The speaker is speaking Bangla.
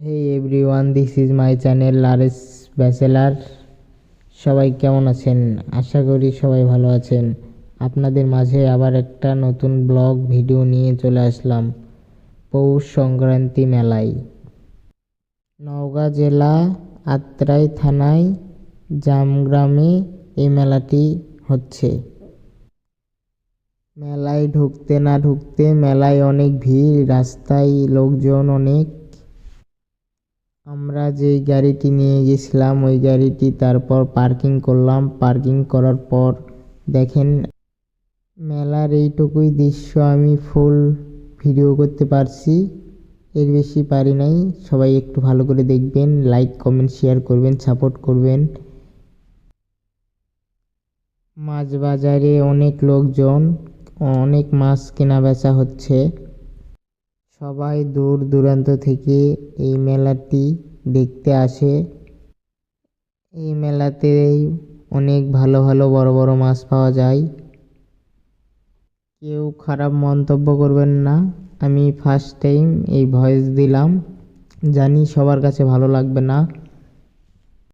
Hey everyone this is my channel Lares bachelor সবাই কেমন আছেন? আশা করি সবাই ভালো আছেন। আপনাদের মাঝে আবার একটা নতুন ব্লগ ভিডিও নিয়ে চলে আসলাম। পৌষ সংক্রান্তি মেলায়। নওগাঁ জেলা আত্রাই থানায় জামগ্রামে এই মেলাটি হচ্ছে। মেলায় ঢুকতে না ঢুকতে মেলায় অনেক ভিড়, রাস্তায় লোকজন অনেক। আমরা যেই গাড়িটি নিয়ে গেছিলাম, ওই গাড়িটি তারপর পার্কিং করলাম। পার্কিং করার পর দেখেন, মেলার এইটুকুই দৃশ্য আমি ফুল ভিডিও করতে পারছি। এর বেশি পারি নাই। সবাই একটু ভালো করে দেখবেন লাইক কমেন্ট শেয়ার করবেন সাপোর্ট করবেন। মাছ বাজারে অনেক লোকজন, অনেক মাছ কেনা বেচা হচ্ছে। সবাই দূর দূরান্ত থেকে এই মেলাটি দেখতে আসে। এই মেলাতেই অনেক ভালো ভালো বড় বড় মাছ পাওয়া যায়। কেউ খারাপ মন্তব্য করবেন না। আমি ফার্স্ট টাইম এই ভয়েস দিলাম। জানি সবার কাছে ভালো লাগবে না।